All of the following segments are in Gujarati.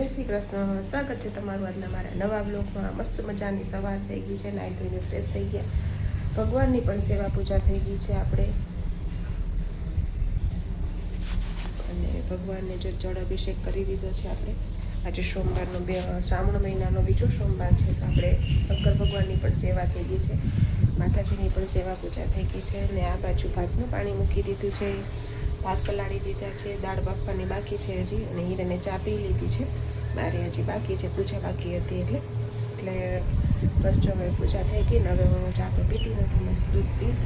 જય શ્રી કૃષ્ણ. સ્વાગત છે તમારું આજના મારા નવા બ્લોગમાં. મસ્ત મજાની સવાર થઈ ગઈ છે, નાહી ધોઈને ફ્રેશ થઈ ગયા. ભગવાનની પણ સેવા પૂજા થઈ ગઈ છે આપણે. અને ભગવાનને જો જળ અભિષેક કરી દીધો છે આપણે. આજે સોમવારનો બે, શ્રાવણ મહિનાનો બીજો સોમવાર છે આપણે શંકર ભગવાનની પણ સેવા થઈ ગઈ છે. માતાજીની પણ સેવા પૂજા થઈ ગઈ છે. અને આ બાજુ ભાતનું પાણી મૂકી દીધું છે. ભાત પલાળી દીધા છે, દાળ બાફવાની બાકી છે હજી, અને હીરાને ચા પી લીધી છે. મારે હજી બાકી છે, પૂજા બાકી હતી એટલે એટલે બસ જો હવે પૂજા થઈ ગઈ ને, હવે હું ચા તો પીતી નથી મસ્ત દૂધ પીશ,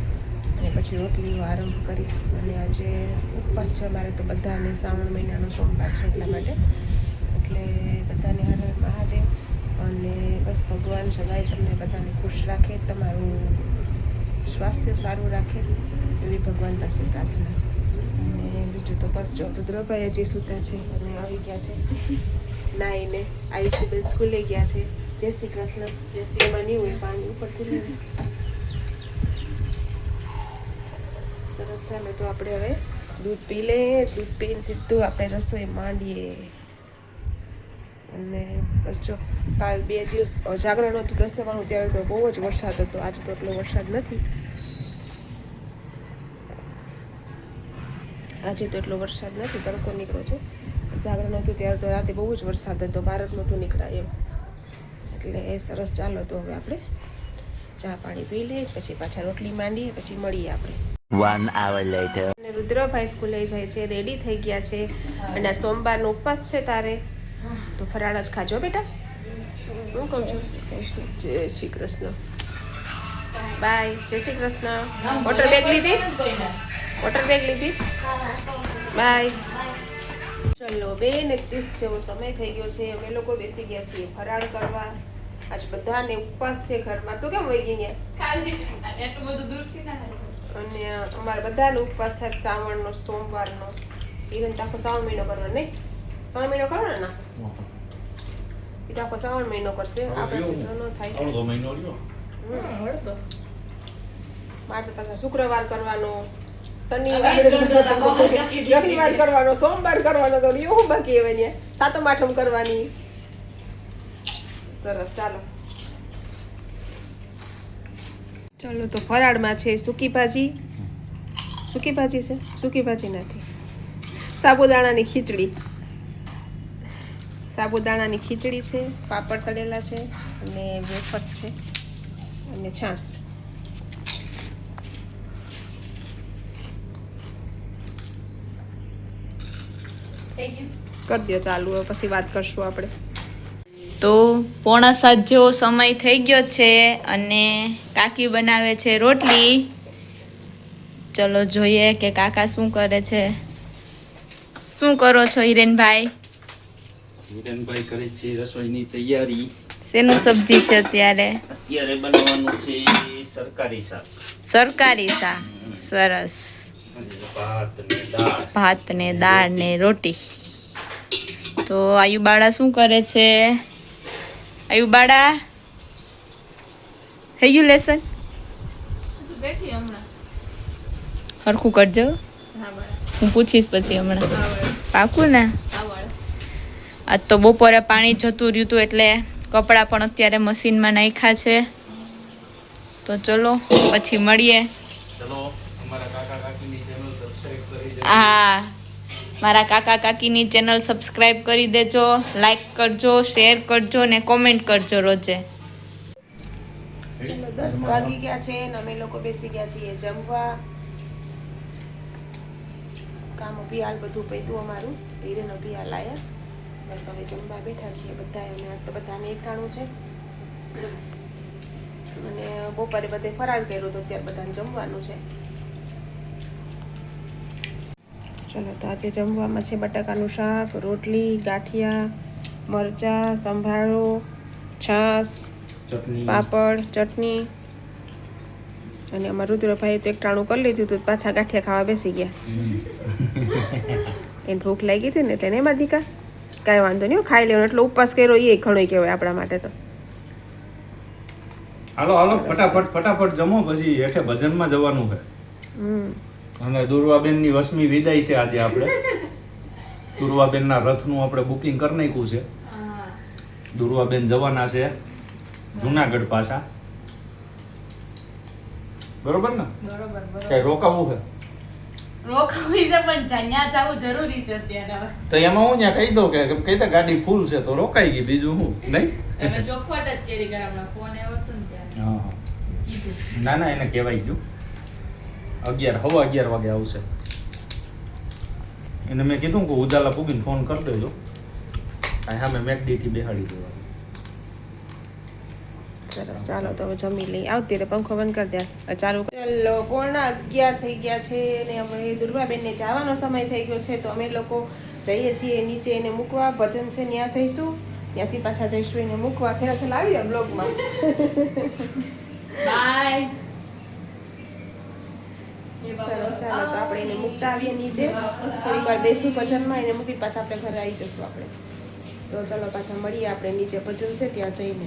અને પછી રોટલીનો આરંભ કરીશ. અને આજે ઉપવાસ છે મારે તો બધાને શ્રાવણ મહિનાનો સોમવાર છે એટલા માટે. એટલે બધાને હર મહાદેવ, અને બસ ભગવાન સદાય તમને બધાને ખુશ રાખે, તમારું સ્વાસ્થ્ય સારું રાખે, એવી ભગવાન પાસે પ્રાર્થના. બીજું તો બસ જો રુદ્રભાઈ હજી છે અને આવી ગયા છે. નાઈને આયુષીબેન સ્કૂલે ગયા છે. જય શ્રી કૃષ્ણ. જય શ્રી એમાં નહીં હોય પાણી ઉપરથી સરસ ચાલે તો આપણે હવે દૂધ પી લે. દૂધ પીને સીધું આપણે રસોઈ માંડીએ. અને બસ જો, કાલ બે દિવસ જાગરણ હતું દસવાનું ત્યારે તો બહુ જ વરસાદ હતો. આજે તો એટલો વરસાદ નથી. આજે તો એટલો વરસાદ નથી તડકો નીકળ્યો છે. જાગરણ હતું ત્યારે તો રાતે બહુ જ વરસાદ હતો ભારત મોટું નીકળાય એમ. એટલે એ સરસ ચાલો તો હવે આપણે. ચા પાણી પી લઈએ પછી પાછા રોટલી માંડીએ પછી મળીએ આપણે. Hour later. અને રુદ્રભાઈ સ્કૂલે જાય છે રેડી થઈ ગયા છે. અને આ સોમવારનો ઉપવાસ છે તારે. તો ફરાળ જ ખાજો બેટા. હું કહું છું. જય શ્રી કૃષ્ણ. બાય જય શ્રી કૃષ્ણ. વોટર બેગ લીધી? વોટર બેગ લીધી? બાય ચલો બેન એકત્રીસ જેવો સમય થઈ ગયો છે. અમે લોકો બેસી ગયા છીએ ફરાળ કરવા. આજ બધાને ઉપવાસ છે ઘરમાં. તો કેમ વહી ગઈ અને અમારે બધાને ઉપવાસ થાય શ્રાવણનો સોમવારનો. ઇવન તો આખો શ્રાવણ મહિનો કરવાનો નહીં? શ્રાવણ મહિનો કરો ને? એ તો આખો શ્રાવણ મહિનો કરશે. આપણે તો ન થાય. અડધો મહિનો રહ્યો. મારે તો પાછા શુક્રવાર કરવાનો. શનિવાર. કરવાનો સોમવાર કરવાનો તો એવું બાકી હવે ને? સાતમ આઠમ કરવાની. સરસ ચાલો. ચાલો તો ફરાળમાં છે સૂકી ભાજી. સૂકી ભાજી છે? સૂકી ભાજી નથી. સાબુદાણાની ખીચડી. સાબુદાણાની ખીચડી છે પાપડ તળેલા છે અને વેફર્સ છે અને છાશ. કરી દો ચાલુ હવે પછી વાત કરશું આપણે. તો પોણા સાત જેવો સમય થઈ ગયો છે અને કાકી બનાવે છે રોટલી. ચલો જોઈએ કે કાકા શું કરે છે. શું કરો છો હિરેનભાઈ? હિરેનભાઈ કરે છે રસોઈની તૈયારી. શેનું સબ્જી છે અત્યારે? અત્યારે બનાવવાનું છે સરકારી શાક. સરકારી શાક. સરસ. ભાત ને દાળ ને રોટી. તો આયુબાળા શું કરે છે? આયુબાળા થઈ ગયું લેસન? હરખું કરજો. હું પૂછીશ પછી હમણાં. પાકું ને? આજ તો બપોરે પાણી જતું રહ્યું હતું એટલે કપડાં પણ અત્યારે મશીનમાં નાખ્યા છે. તો ચલો, પછી મળીએ ચલો અમારા કાકા કાકીની ચેનલ સબસ્ક્રાઇબ કરી દેજો હા મારા કાકા કાકીની ચેનલ સબસ્ક્રાઇબ કરી દેજો લાઈક કરજો શેર કરજો ને કોમેન્ટ કરજો રોજે. ચલો, દસ વાગી ગયા છે ને અમે લોકો બેસી ગયા છીએ જમવા. કામ અભિયાલ બધું પૈતું અમારું, હિરેન અભિયાલ આયા. બસ હવે જમવા બેઠા છીએ બધા અને તો બધાને એકઠાણું છે. અને બપોરે બધે ફરાળ કર્યું તો અત્યારે બધાને જમવાનું છે. ચલો તો આજે જમવામાં છે બટાકાનું શાક રોટલી ગાંઠિયા મરચાં સંભારો છાશ પાપડ ચટણી. અને અમારા રુદ્રભાઈ તો એક ટાણું કરી લીધું હતું પાછા ગાંઠિયા ખાવા બેસી ગયા. એને ભૂખ લાગી હતી ને એટલે નહીં દીકા. કાંઈ વાંધો નહીં ખાઈ લેવાનો. એટલો ઉપવાસ કર્યો એ ઘણો કહેવાય આપણા માટે તો. હાલો હાલો ફટાફટ ફટાફટ જમો પછી હેઠે ભજનમાં જવાનું છે. હમ. અને દુર્વાબેનની વસમી વિદાય છે આજે આપણે. દુર્વાબેનના રથનું આપણે બુકિંગ કરી નાખ્યું છે. દુર્વાબેન જવાના છે જુનાગઢ પાછા. બરોબર ને? કઈ રોકાવું છે? રોકાવી છે પણ ત્યાં જવું જરૂરી છે અત્યારે તો એમાં હું ત્યાં કહી દઉં કે કઈ દે ગાડી ફૂલ છે તો રોકાઈ ગઈ બીજું હું નહીં? ચોખવટ જ કરી ફોન આવ્યો હતો ને. ના ના એને કહેવાય ગયું. અગિયાર હવા અગિયાર વાગે આવશે. એને મેં કીધું કે ઉદાલા પૂગીને ફોન કરી દેજો. આ હા મેં મેકડીથી બેહાડી દેવા સરસ ચાલો તો હવે જમી લઈ આવતી રે પંખો બંધ કરી દે. ચાલુ ચાલો પૂર્ણ અગિયાર થઈ ગયા છે અને હવે દુર્ગાબેનને જવાનો સમય થઈ ગયો છે તો અમે લોકો જઈએ છીએ નીચે એને મૂકવા. ભજન છે ત્યાં જઈશું. ત્યાંથી પાછા જઈશું એને મૂકવા. છે છે લાવી દે બ્લોગમાં. બાય સરસ ચાલો તો આપણે એને મૂકતા આવીએ નીચે. થોડીક વાર બેસું ભજનમાં, એને મૂકી પાછા આપણે ઘરે આવી જશું આપણે. તો ચલો પાછા મળીએ આપણે નીચે ભજન છે, ત્યાં જઈને.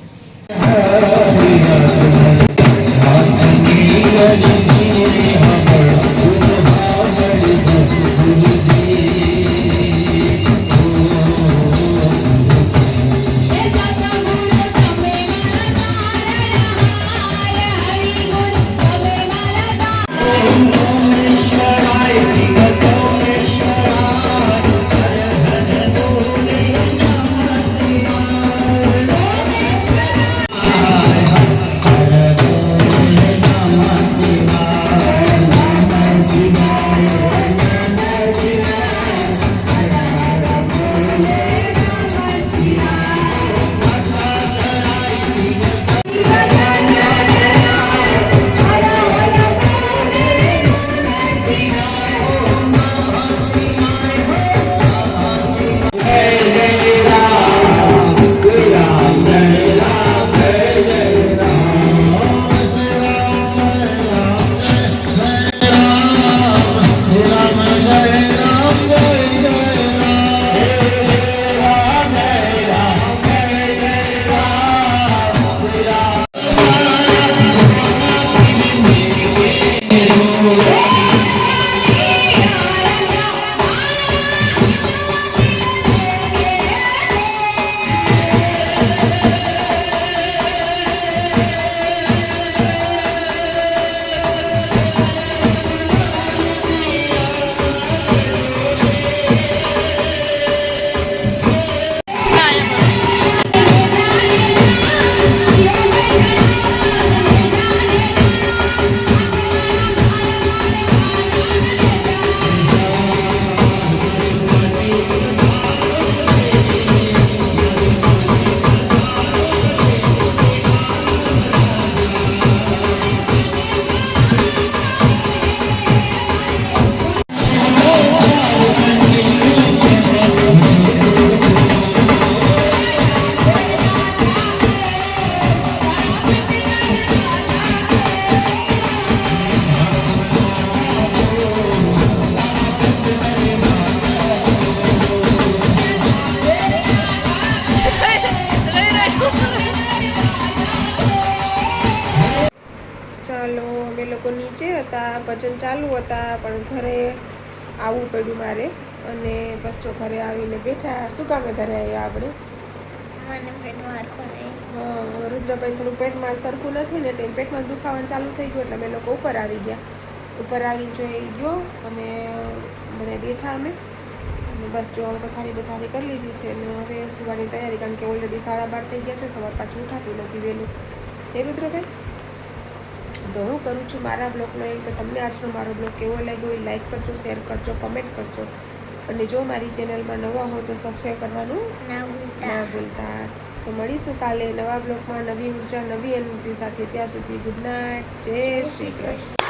ભજન ચાલુ હતા પણ ઘરે આવવું પડ્યું મારે. અને બસ જો ઘરે આવીને બેઠા. શું કામે ઘરે આવ્યા આપણે? હા રુદ્રભાઈ થોડું પેટમાં સરખું નથી ને એટલે પેટમાં દુખાવાનું ચાલુ થઈ ગયું એટલે અમે લોકો ઉપર આવી ગયા. ઉપર આવીને જોઈ ગયો અને બધા બેઠા અમે. અને બસ જો હવે પથારી બથારી કરી લીધી છે અને હવે સુવાની તૈયારી કારણ કે ઓલરેડી સાડા બાર થઈ ગયા છે. સવાર પાછું ઉઠાતું નથી વહેલું. એ રુદ્રભાઈ? તો હું કરું છું મારા બ્લોગનો એમ કે તમને આજનો મારો બ્લોગ કેવો લાગ્યો એ લાઈક કરજો શેર કરજો કમેન્ટ કરજો. અને જો મારી ચેનલમાં નવા હો તો સબસ્ક્રાઈબ કરવાનું ના ભૂલતા. ના ભૂલતા. તો મળીશું કાલે નવા બ્લોગમાં નવી ઊર્જા નવી એનર્જી સાથે. ત્યાં સુધી ગુડ નાઇટ જય શ્રી કૃષ્ણ.